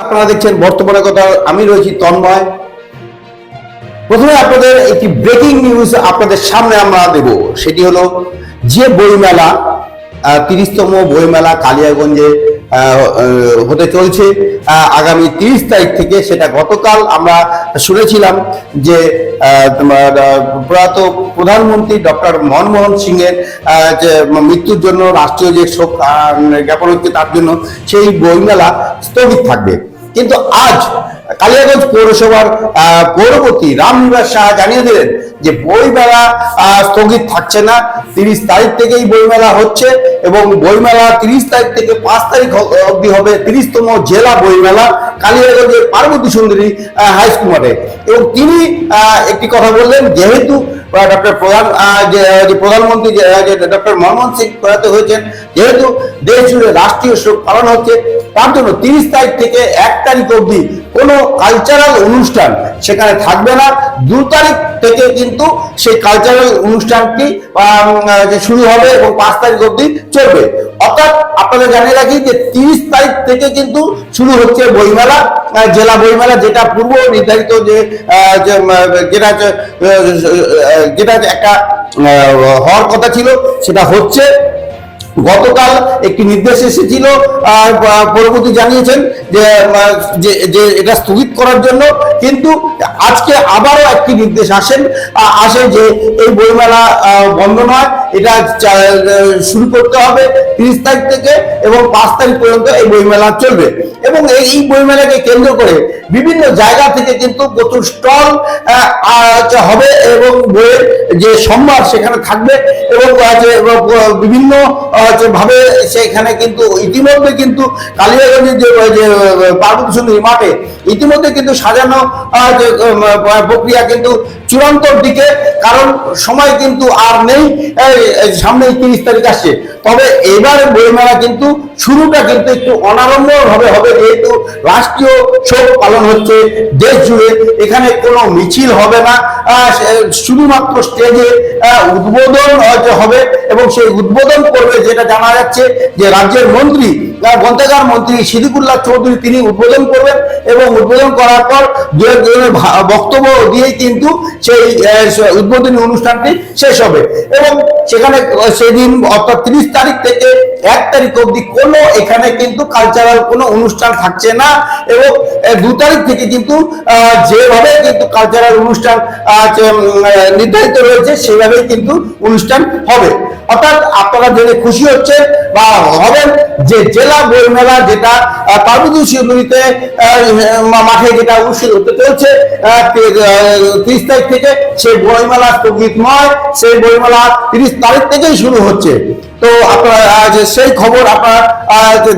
আপনারা দেখছেন বর্তমানে কথা আমি রয়েছি তন্ময়। প্রথমে আপনাদের একটি ব্রেকিং নিউজ আপনাদের সামনে আমরা দেব। সেটি হলো যে বইমেলা তিরিশতম বইমেলা কালিয়াগঞ্জে হতে চলছে আগামী তিরিশ তারিখ থেকে। সেটা গতকাল আমরা শুনেছিলাম যে প্রয়াত প্রধানমন্ত্রী ডক্টর মনমোহন সিং এর আহ, যে মৃত্যুর জন্য রাষ্ট্রীয় যে শোক জ্ঞাপন হচ্ছে তার জন্য সেই বইমেলা স্থগিত থাকবে। কিন্তু আজ কালিয়াগঞ্জ পৌরসভার পৌরপতি রামনিবাস সাহা জানিয়ে দিলেন যে বইমেলা স্থগিত থাকছে না। তিরিশ তারিখ থেকেই বইমেলা হচ্ছে এবং বইমেলা তিরিশ তারিখ থেকে পাঁচ তারিখ অবধি হবে তিরিশতম জেলা বইমেলা কালিয়াগঞ্জের পার্বতী সুন্দরী হাই স্কুল মাঠে। এবং তিনি একটি কথা বললেন, যেহেতু ডক্টর প্রধান যে প্রধানমন্ত্রী ডক্টর মনমোহন সিং প্রয়াত হয়েছেন, যেহেতু দেশ জুড়ে রাষ্ট্রীয় শোক পালন হচ্ছে তার জন্য তিরিশ তারিখ থেকে এক তারিখ অবধি কোনো কালচারাল অনুষ্ঠান সেখানে থাকবে না। দু তারিখ থেকে কিন্তু সেই কালচারাল অনুষ্ঠানটি শুরু হবে এবং পাঁচ তারিখ অবধি চলবে। অর্থাৎ আপনাদের জানিয়ে রাখি যে তিরিশ তারিখ থেকে কিন্তু শুরু হচ্ছে বইমেলা জেলা বইমেলা, যেটা পূর্ব নির্ধারিত যে যেটা যেটা একটা হওয়ার কথা ছিল, সেটা হচ্ছে গতকাল একটি নির্দেশ এসেছিল পরবর্তী জানিয়েছেন যে যে এটা স্থগিত করার জন্য কিন্তু আজকে আবারও একটি নির্দেশ আসেন আসে যে এই বইমেলা বন্ধ নয় এটা শুরু করতে হবে তিরিশ তারিখ থেকে এবং পাঁচ তারিখ পর্যন্ত এই বইমেলা চলবে। এবং এই বইমেলাকে কেন্দ্র করে বিভিন্ন জায়গা থেকে কিন্তু প্রচুর স্টল হবে এবং বইয়ের যে সম্ভার সেখানে থাকবে এবং বিভিন্ন ভাবে সেখানে কিন্তু ইতিমধ্যে কিন্তু কালিয়াগঞ্জের যে পার্বতী সুন্দরী মাঠে ইতিমধ্যে কিন্তু সাজানো প্রক্রিয়া কিন্তু চূড়ান্তর দিকে, কারণ সময় কিন্তু আর নেই। সামনে তিরিশ তারিখ আসছে। তবে এবার বইমেলা কিন্তু শুরুটা কিন্তু একটু অনারম্বর ভাবে হবে, যেহেতু রাষ্ট্রীয় শোক পালন হচ্ছে দেশ জুড়ে। এখানে কোনো মিছিল হবে না। শুধুমাত্র স্টেজে উদ্বোধন হবে এবং সেই উদ্বোধন করবে যেটা জানা যাচ্ছে যে রাজ্যের মন্ত্রী গ্রন্থাগার মন্ত্রী সিদ্দিকুল্লাহ চৌধুরী তিনি উদ্বোধন করবেন এবং উদ্বোধন করার পর দু একজনের বক্তব্য দিয়েই কিন্তু সেই উদ্বোধনী অনুষ্ঠানটি শেষ হবে। এবং সেখানে সেদিন অর্থাৎ তিরিশ তারিখ থেকে এক তারিখ অবধি কোনো এখানে কিন্তু কালচারাল কোনো অনুষ্ঠান থাকছে না এবং দু তারিখ থেকে কিন্তু যেভাবে কিন্তু কালচারাল অনুষ্ঠান নির্ধারিত রয়েছে সেভাবেই কিন্তু অনুষ্ঠান হবে। অর্থাৎ আপনারা জেনে খুশি হচ্ছেন বা হবেন যে জেলা বইমেলা যেটা পার্বতী শিলিগুড়িতে মাঠে যেটা অনুষ্ঠিত হতে চলছে তিরিশ তারিখ থেকে সেই বইমেলা স্থগিত নয়, সেই বইমেলা তিরিশ তারিখ থেকেই শুরু হচ্ছে। তো আপনারা সেই খবর আপনারা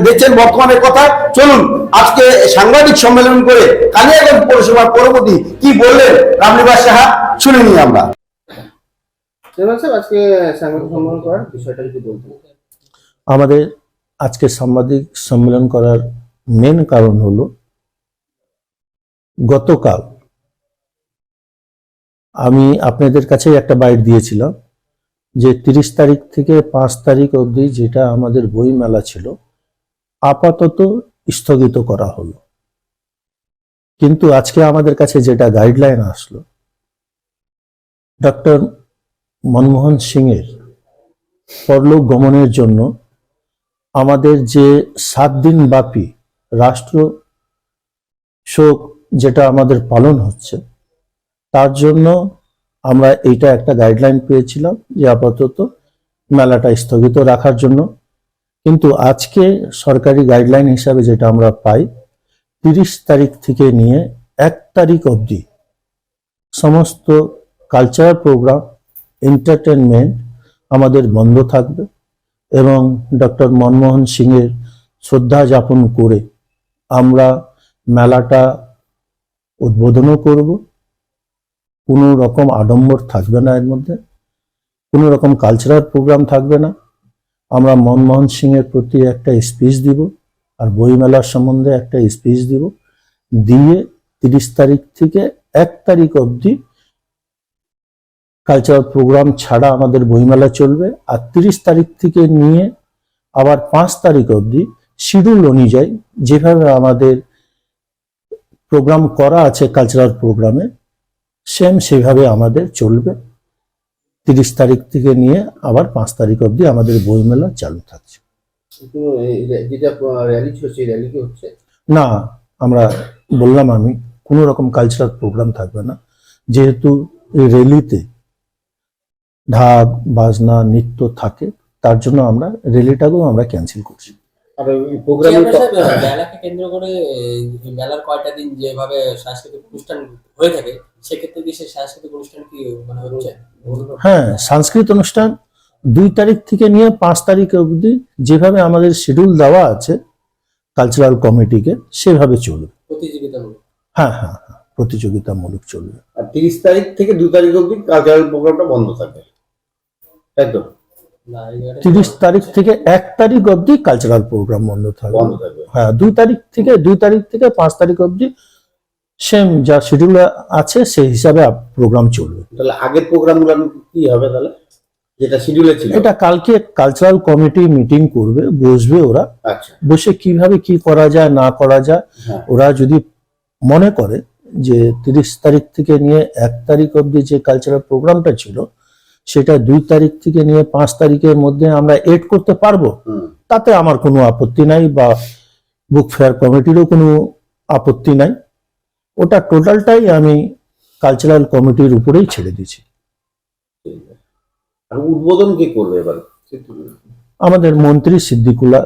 দেখছেন বর্তমানের কথা চলুন আজকে সাংবাদিক সম্মেলন করে কালিয়াগঞ্জ পৌরসভার পরবর্তী কি বললেন রামনিবাস সাহা, শুনে নিই আমরা। আমাদের আজকে সাংবাদিক সম্মেলন করার মেন কারণ হলো, গতকাল আমি আপনাদের কাছে একটা বাইট দিয়েছিলাম যে তিরিশ তারিখ থেকে পাঁচ তারিখ অবধি যেটা আমাদের বই মেলা ছিল, আপাতত স্থগিত করা হলো। কিন্তু আজকে আমাদের কাছে যেটা গাইডলাইন আসলো, ডক্টর মনমোহন সিংয়ের পরলোক গমনের জন্য আমাদের যে সাত দিন ব্যাপী রাষ্ট্র শোক যেটা আমাদের পালন হচ্ছে, তার জন্য আমরা এইটা একটা গাইডলাইন পেয়েছিলাম যে আপাতত মেলাটা স্থগিত রাখার জন্য। কিন্তু আজকে সরকারি গাইডলাইন হিসাবে যেটা আমরা পাই, তিরিশ তারিখ থেকে নিয়ে এক তারিখ অবধি সমস্ত কালচারাল প্রোগ্রাম এন্টারটেনমেন্ট আমাদের বন্ধ থাকবে এবং ডক্টর মনমোহন সিংয়ের শ্রদ্ধা যাপন করে আমরা মেলাটা উদ্বোধনও করব। কোনো রকম আডম্বর থাকবে না এর মধ্যে। কোনো রকম কালচারাল প্রোগ্রাম থাকবে না। আমরা মনমোহন সিংয়ের প্রতি একটা স্পিচ দিব আর বইমেলার সম্বন্ধে একটা স্পিচ দিব। দিয়ে তিরিশ তারিখ থেকে এক তারিখ অবধি কালচারাল প্রোগ্রাম ছাড়া আমাদের বইমেলা চলবে। আর তিরিশ তারিখ থেকে নিয়ে আবার পাঁচ তারিখ অবধি শিডিউল অনুযায়ী যেভাবে আমাদের প্রোগ্রাম করা আছে কালচারাল প্রোগ্রামে সেম সেভাবে আমাদের চলবে। তিরিশ তারিখ থেকে নিয়ে আবার পাঁচ তারিখ অবধি আমাদের বইমেলা চালু থাকছে। না আমরা বললাম আমি কোনো রকম কালচারাল প্রোগ্রাম থাকবে না। যেহেতু এই র্যালিতে ঢাক বাজনা নৃত্য থাকে তার জন্য আমরা র্যালিটাকেও আমরা ক্যান্সেল করছি। আর প্রোগ্রামে মেলাকে কেন্দ্র করে মেলার কয়টা দিন যেভাবে সাংস্কৃতিক অনুষ্ঠান হয়ে থাকে সেক্ষেত্রে কি সেই সাংস্কৃতিক অনুষ্ঠান কি মানে হচ্ছে? হ্যাঁ সাংস্কৃতিক অনুষ্ঠান দুই তারিখ থেকে নিয়ে পাঁচ তারিখ অবধি যেভাবে আমাদের শিডিউল দেওয়া আছে কালচারাল কমিটিকে সেভাবে চলবে। প্রতিযোগিতামূলক? হ্যাঁ হ্যাঁ হ্যাঁ প্রতিযোগিতামূলক চলবে। আর তিরিশ তারিখ থেকে দু তারিখ অবধি কালচারাল প্রোগ্রামটা বন্ধ থাকবে। জায়গাটা- তিরিশ তারিখ থেকে এক তারিখ অবধি কালচারাল প্রোগ্রাম বন্ধ থাকবে। হ্যাঁ দুই তারিখ থেকে দুই তারিখ থেকে পাঁচ তারিখ অবধি সেম যা শিডিউল আছে সেই হিসাবে প্রোগ্রাম চলবে। তাহলে আগের প্রোগ্রামগুলো কি হবে তাহলে? যেটা শিডিউলে ছিল। এটা কালকে কালচারাল কমিটি মিটিং করবে বসবে ওরা। আচ্ছা। বসে কীভাবে কি করা যায় না করা যায় হ্যাঁ। ওরা যদি মনে করে যে তিরিশ তারিখ থেকে নিয়ে এক তারিখ অবধি যে কালচারাল প্রোগ্রামটা ছিল সেটা দুই তারিখ থেকে নিয়ে পাঁচ তারিখের মধ্যে আমরা এড করতে পারব। তাতে আমার কোনো আপত্তি নাই বা বুক ফেয়ার কমিটিরও কোনো আপত্তি নাই। ওটা টোটালটাই আমি কালচারাল কমিটির উপরেই ছেড়ে দিয়েছি। উদ্বোধন কি করবে এবার? আমাদের মন্ত্রী সিদ্দিকুল্লাহ।